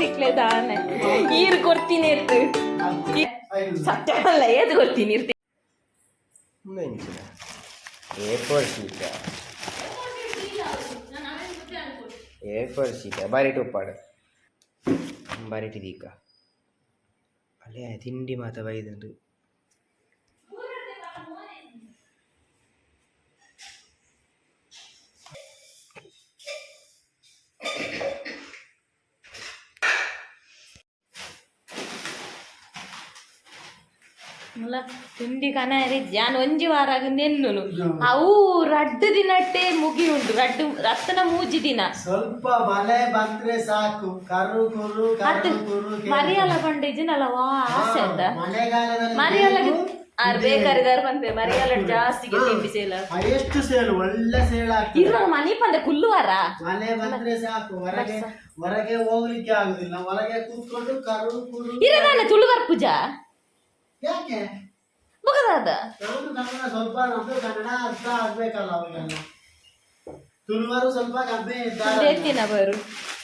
ದಿಕ್ಲೇದಾನೆ ಈರು ಕೊಡ್ತೀನಿ ಇರ್ತು ಸತ್ಯವಲ್ಲ ಏದು ಕೊಡ್ತೀನಿ ಇರ್ತಿ ಮುಂಚಿನ A four sheet A four sheet ಬರಿಟ್ ಉಪ್ಪಾಡು ಬರಿಟ್ ದೀಕ ಅಲ್ಲೇ ತಿಂಡಿ ಮಾತ ಬೈದಂಡು ತಿಂಡಿ ಕನಾರಿ ಜಾನ್ ಒಂಜಿ ವಾರ ನೆನ್ನುನು. ಅವು ರಡ್ಡ ದಿನಟ್ಟೆ ಮುಗಿ ಉಂಟು ರಡ್ಡು ರತ್ನ ಮೂಜಿ ದಿನ. ಸ್ವಲ್ಪ ಮಳೆ ಬಂದ್ರೆ ಸಾಕು ಕರು ಕುರು ಅದು ಮರಿಯಲ್ಲ ಬಂಡೆ ಇದನ್ನಲ್ಲ ವಾ ಆಸೆ ಅಂತ. ಮರಿಯಲ್ಲ ಆರ್ ಬೇಕಾರಿದಾರ ಬಂದೆ ಮರಿಯಲ್ಲ ಜಾಸ್ತಿ ತಿಂಡಿ ಸೇಲ ಎಷ್ಟು ಸೇಲು ಒಳ್ಳೆ ಸೇಲ್ ಇರೋ ಇರುವ ಬಂದೆ ಕುಲ್ಲುವಾರ ಮಳೆ ಬಂದ್ರೆ ಸಾಕು ಹೊರಗೆ ಹೊರಗೆ ಹೋಗ್ಲಿಕ್ಕೆ ಆಗುದಿಲ್ಲ ಹೊರಗೆ ಕೂತ್ಕೊಂಡು ಕರು ಕುರು ನಾನು ತುಳುವರ್ ಪೂಜಾ? ಯಾಕೆ? ಮುಗದಾದ ನಾನು ಕನ್ನಡ ಸ್ವಲ್ಪ ನಮ್ದು ಕನ್ನಡ ಅರ್ಥ ಆಗ್ಬೇಕಲ್ಲ ಅವಾಗೆಲ್ಲ ತುಳುವರು ಸ್ವಲ್ಪ ಕಮ್ಮಿ ಇದ್ದಾರೆ. ಬರು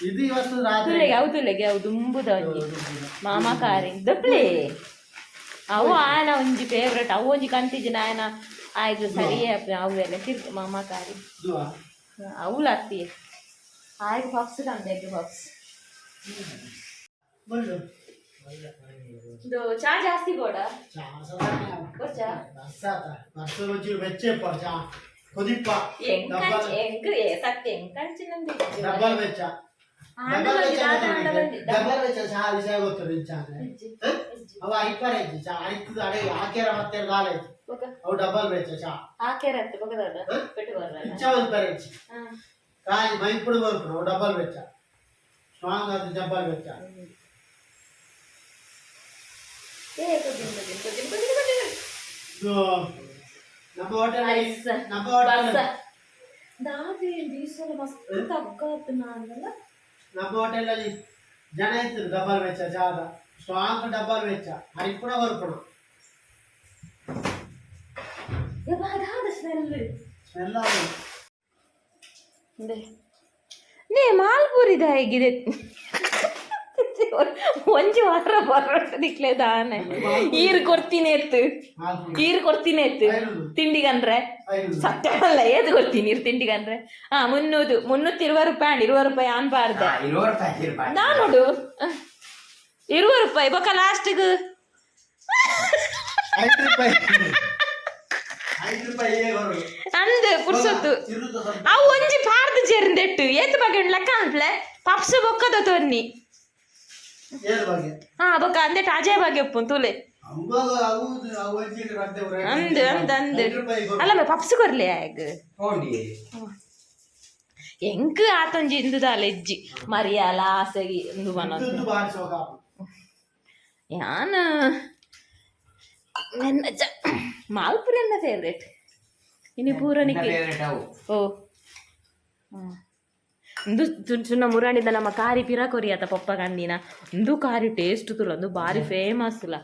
ಇದು ಇವತ್ತು ರಾತ್ರಿ. ತುಲೆಗೆ ಅವು ತುಲೆಗೆ ಅವು ದುಂಬುದ ಒಂಜಿ ಮಾಮ ಕಾರಿ ದಪ್ಲೆ. ಅವು ಆಯನ ಒಂಜಿ ಫೇವ್ರೆಟ್ ಅವು ಒಂಜಿ ಕಂತಿಜಿನ ಆಯನ ಆಯ್ತು ಸರಿಯೇ ಅವು ಎಲ್ಲ ತಿರ್ಗ ಮಾಮ ಕಾರಿ? ಅವಳು ಹತ್ತಿ ಆಯ್ತು ಪಪ್ಸ್ ಕಂದೆ ಪಪ್ಸ್ ಬಳ್ಳು. ಇದು ಚಾ ಜಾಸ್ತಿ ಕೊಡ ಚಾ ರುಚಿ ಬೆಚ್ಚಪ್ಪ ಚಾ ಕುದಿಪ್ಪ ಎಂಕಂಚ್ ಎಂಕ್ ಸತ್ಯ ಎಂಕಂಚಿನಂದು ಬೆಚ್ಚ ಚಾ ವಿಷಯ ಗೊತ್ತು ಚಾ. ಅವ ಐಪರ್ ಐತಿ ಚಾ ಐತದ ಅಡೆ ಹಾಕ್ಯಾರ ಮತ್ತೆ ಗಾಲ ಐತಿ ಬೊಕ ಅವು ಚಾ. ಅಂತ ಒಂದು ಪೇರ್ ಐತಿ ಕಾಯಿ ಸ್ಟ್ರಾಂಗ್ ಅದು ಬೆಚ್ಚ ಮಸ್ತ್ ತಗ್ಗಾತ್ ನಾನಲ್ಲ ನಮ್ಮ ಹೋಟೆಲ್ ಅಲ್ಲಿ ಜನ ಇತ್ತು ಡಬ್ಬಲ್ ವೆಚ್ಚ ಜಾಗ. ಸ್ಟ್ರಾಂಗ್ ಡಬ್ಬಲ್ ವೆಚ್ಚ. ಕೂಡ ಬರ್ಕೊಡು ಸ್ಮೆಲ್ ನೇ ಮಾಲ್ಪುರಿದ ಹೇಗಿದೆ? ಒಂಜಿ ವಾರ ಬರೋದಿಕ್ಲೆ ದಾನೆ ಈರ್ ಕೊಡ್ತೀನಿ ಎತ್ತು. ಈರ್ ಕೊಡ್ತೀನಿ ಎತ್ತು. ತಿಂಡಿಗಂದ್ರೆ? ಸತ್ಯವಲ್ಲ ಏದು ಕೊಡ್ತೀನಿ ನೀರು ತಿಂಡಿಗಂದ್ರೆ? ಹಾ ಮುನ್ನೂದು. ಮುನ್ನೂತ್ತು ಇರುವ ರೂಪಾಯಿ ಇರುವ ರೂಪಾಯಿ ಇರೋರ್ ಪ್ಯಾಕೆಟ್ ನಾ ನೋಡು. ಇರುವ ರೂಪಾಯಿ ಬೊಕ ಲಾಸ್ಟಿಗೆ. ಬರೋದು ಅಂದ್ ಪುರ್ಸೊತ್ತು. ಅವು ಒಂಜಿ ಪಾರ್ದು ಜೇರಿಂದೆಟ್ಟು. ಏತ್ ಬಗ್ಗೆ ಲೆಕ್ಕ ಅಂತ್ಲೆ ಪಪ್ಸ್ ಬೊಕ್ಕದ ಬಗ್ಗೆ ಹಾ ಬೊಕ್ಕ ಅಂದೆ ಟಾಜೆ ಬಗ್ಗೆ ತೂಲೆ. ಅಂದ್ ಅಂದ್ ಅಂದ್. ಅಲ್ಲ ಪಪ್ಸ್ ಕೊರ್ಲೆ ಆಗ. ಎಂಕ್ ಆತೊಂಜಿ ಇಂದುದಾಲ ಎಜ್ಜಿ ಮರಿಯಾಲ ಆಸಗಿ ಇಂದು ಬನೊಂದು ಯಾನ ನನ್ನ ಜ ಮಾಲ್ಪುರ ನನ್ನ ಫೇವ್ರೇಟ್ ಇನ್ನು ಪೂರಣಿಕೆ. ಓ ಅವು. ಇಂದು ಚುನ್ನ ಮುರಾಣಿದ ನಮ್ಮ ಕಾರಿ ಪಿರ ಕೊರಿಯಾತ ಪಪ್ಪ ಕಂದಿನ ಇಂದು ಕಾರಿ ಟೇಸ್ಟ್ ತುಲ ಒಂದು ಬಾರಿ ಫೇಮಸ್ ಲ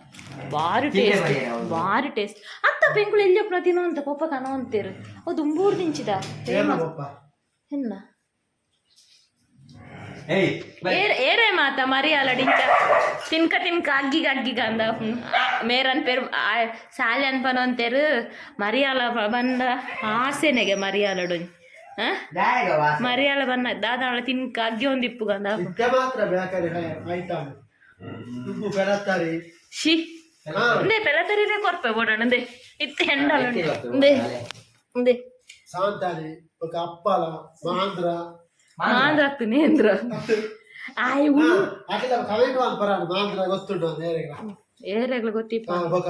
ಬಾರಿ ಟೇಸ್ಟ್ ಬಾರಿ ಟೇಸ್ಟ್ ಅತ್ತ ಬೆಂಕುಳು ಎಲ್ಲಿ ಪ್ರತಿನೋ ಅಂತ ಪಪ್ಪ ಕನೋ ಅಂತೀರು. ಓ ದುಂಬೂರ್ ತಿಂಚಿದ. ಫೇಮಸ್ ಹೆಣ್ಣ. ಏರ್ ಮಾತ ಮರಿಯಾಲ ಡಿಂಕ ತಿನ್ಕ ತಿನ್ಕ ಅಗ್ಗಿಗ ಅಗ್ಗಿಗ ಅಂದ ಮೇರನ್ ಪೇರು ಸಾಲಿ ಅನ್ಪನೋ ಅಂತೇರು. ಮರಿಯಾಲ ಬಂದ ಆಸೆನೆಗೆ ಮರಿಯಾಲಡು ಮರಿಯಾಲ ಬನ್ನ ದಾದಾಳ ತಿನ್ಕ ಅಗ್ಗಿ ಒಂದಿಪ್ಪು ಗಂದ ಇತ್ತೆ ಮಾತ್ರ ಬೇಕಾದ್ರೆ ಆಯ್ತಾ ಉಪ್ಪು ಬೆಳತ್ತಾರಿ ಶಿ ಹಾ ಇಂದೆ ಪೆಲತರಿದೆ ಕೊರ್ಪೆ ಬೋಡಣ ಇಂದೆ ಇತ್ತೆ ಹೆಂಡಲ ಇತ್ತೆ ಗೊತ್ತು, ಇಂದೆ ಅಲೆ. ಇಂದೆ ಸಾಂತಾಲಿ ఒక అప్పాల మాంద్ర ಮಾಂದ್ರತ್ತು ನೇಂದ್ರ ಆಯ್ ఆ, అట్లా కమెంట్ పంపరాను మాంద్ర వస్తుంటాను నేరుగా ಏರೆಗ್ಲ ಗೊತ್ತಿಪ್ಪ ఆ, ఒక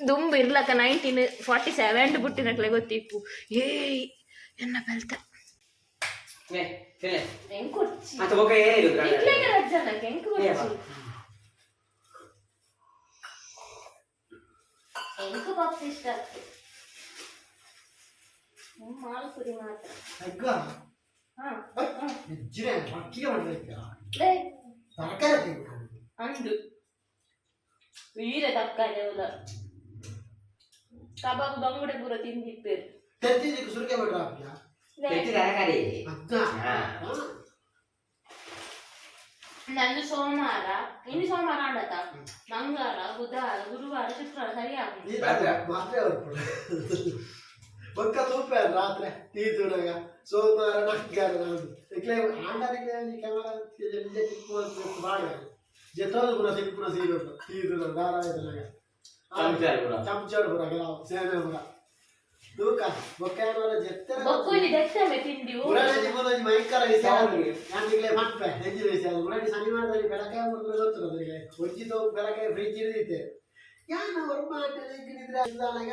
ದುಂಬು ಇರ್ಲಕ್ಕ ನೈನ್ಟೀನ್ ಫಾರ್ಟಿ ಸೆವೆನ್ ಬುಟ್ಟಿನಕ್ಲೆ ಗೊತ್ತಿಪ್ಪು ಏಯ್ ಎನ್ನ ಬೆಲ್ತ ಏ, ತಿನ್ನೆ. ಹೆಂಗ್ ಕೊಡ್ಚಿ ಮತ್ತೆ ಬೊಕ್ಕ ಏನಿದು ಗ್ರಾಂಡ್? ಇಟ್ಲೆಗೆ ರಜ್ಜನಕ್ಕೆ ಹೆಂಗ್ ಕೊಡ್ಚಿ ಹೆಂಗ್ ಪಪ್ಸ್ ಇಷ್ಟ ಆಗ್ತದೆ ಮಾಲ್ಪುರಿ ಮಾತ್ರ ఎగ్గ ಹಾ ఇచ్చిరే పచ్చిగా పడలేదు ಲೇ తరకారి ಅಂದು ವೀರ ತಕ್ಕಲೆ ಅವಲ ಕಬಾಬ್ ಬಂಗುಡೆ ಪೂರ ತಿಂದಿಪ್ಪೇರು விடுறாப்பியா பெற்று தரக்காரி அதான் ನಂದು ಸೋಮವಾರ ಇನ್ನು ಸೋಮವಾರ ಆಡತ್ತ ಮಂಗಳವಾರ ಬುಧವಾರ ಗುರುವಾರ ಶುಕ್ರವಾರ ಸರಿ ಆಗುತ್ತೆ ಒಕ್ಕ ತೂಪ ರಾತ್ರಿ ಟೀ ತೂರಾಗ ಸೋಮವಾರ ನಾಲ್ಕಾರ ಆಂಡಾರಿಗೆ ಕ್ಯಾಮರಾ ಮಾಡ ಜೊತೆ ಪುರ ಸಿಕ್ಕ ಪುರ ಸಿಗುತ್ತೆ ಟೀ ತೂರ ಧಾರಾವಾಹಿದಾಗ ಚಮಚಾರ ಪುರ ಸೇನೆ ಪುರ ಏನಾರ ಜೆತ್ತರ ಬೊಕ್ಕುಲಿ ದೆತ್ತಮೆ ತಿಂಡಿ ಪುರಾಣಜಿ ಭಯಂಕರ ವಿಷಯ ನಾನಿಗ್ಲೇ ಮಟ್ಪೆ ಹೆಚ್ಚಿನ ವಿಷಯ ಪುರಾಣಿ ಶನಿವಾರದಲ್ಲಿ ಬೆಳಗ್ಗೆ ಒಂದು ಗೊತ್ತು ಅದರಿಗೆ ಒಜ್ಜಿದು ಬೆಳಗ್ಗೆ ಫ್ರಿಜ್ ಇರ್ದಿತ್ತೆ ಯಾನ ವರ್ಮ ಇದ್ರೆ ಅಂದಾಗ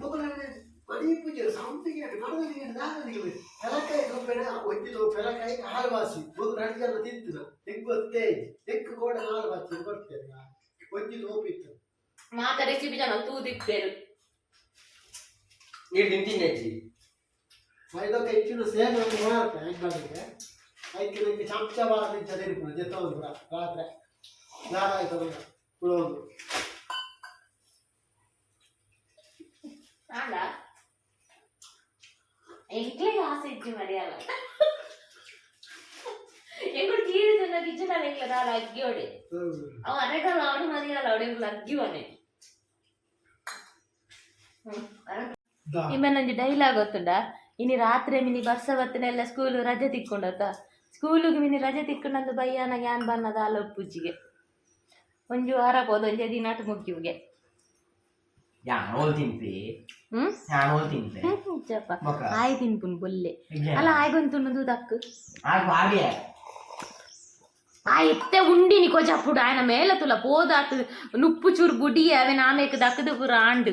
ಮಗುಳಲ್ಲಿ ಮಡಿ ಪೂಜೆ ಸಂಪಿಗೆ ಮರದಲ್ಲಿ ದಾರದಿಗೆ ಬೆಳಕಾಯಿ ಕೊಬ್ಬೆನ ಒಜ್ಜಿದು ಬೆಳಕಾಯಿ ಹಾಲು ವಾಸಿ. ಮಗು ನಡಿಗೆಲ್ಲ ತಿಂತಿನ ಹೆಂಗ್ ಗೊತ್ತೇ ಹೆಂಗ್ ಕೂಡ ಹಾಲು ವಾಸಿ ಕೊಡ್ತೇನೆ ಒಜ್ಜಿದು ಹೋಗಿತ್ತು ಮಾತ ರೆಸಿಪಿ ಜನ ತೂದಿಪ್ಪೇರು ನೀರು ತಿಂತೀನಿ ಐದಕ್ಕೆ ಹೆಚ್ಚಿನ ಸೇವೆ ಒಂದು ಮಾಡ್ತೆ ಹೆಂಗ್ ಮಾಡಿದ್ರೆ ಐದು ನಂಗೆ ಚಮಚ ಬಾಳ ಚದಿರ್ಬೋದು ಜೊತೆ ಒಂದು ಪುರ ರಾತ್ರಿ ದಾರ ಆಯ್ತು ಪುಳೋದು ಆಡ ಎಂಕ್ಲೆ ಆಸೆ ಇಜ್ಜಿ ಮರಿಯಲ್ಲ ಎಂಗಳು ತೀರಿದ ಕಿಚನ ಎಂಕ್ಲ ದಾಲ ಅಗ್ಗಿ ಹೊಡೆ ಅವ ಅರೆಗಲ್ಲ ಅವನು ಮರಿಯಲ್ಲ ಇವನೊಂದು ಡೈಲಾಗ್ ಗೊತ್ತುಂಡ ಇನಿ ರಾತ್ರಿ ಮಿನಿ ಬರ್ಸ ಬತ್ತಿನೆಲ್ಲ ಸ್ಕೂಲ್ ರಜೆ ತಿಕ್ಕೊಂಡತ್ತ ಸ್ಕೂಲಿಗೆ ಮಿನಿ ರಜೆ ತಿಕ್ಕೊಂಡಂದು ಬಯ್ಯನ ಗ್ಯಾನ್ ಬನ್ನದ ಅಲ್ಲ ಪೂಜಿಗೆ ಒಂಜು ವಾರ ಹೋದ ಒಂಜೆ ದಿನ ಮುಗಿಯುಗೆ. ಆಯಿ ತಿನ್ಪುನ್ ಬೊಲ್ಲೆ. ಅಲ್ಲ ಆಯ್ಗೊಂದು ದಕ್ಕು ಆ ಎತ್ತೆ ಉಂಡಿನಿ ಕೊಜಾಪುಡು ಆಯನ ಮೇಲೆ ತುಲ போதாத்து ನುಪ್ಪು ಚೂರು ಬುಡಿಯ ಅವನ ಆಮೇಕ ದಕ್ಕದು ಪುರ ಆಂಡು.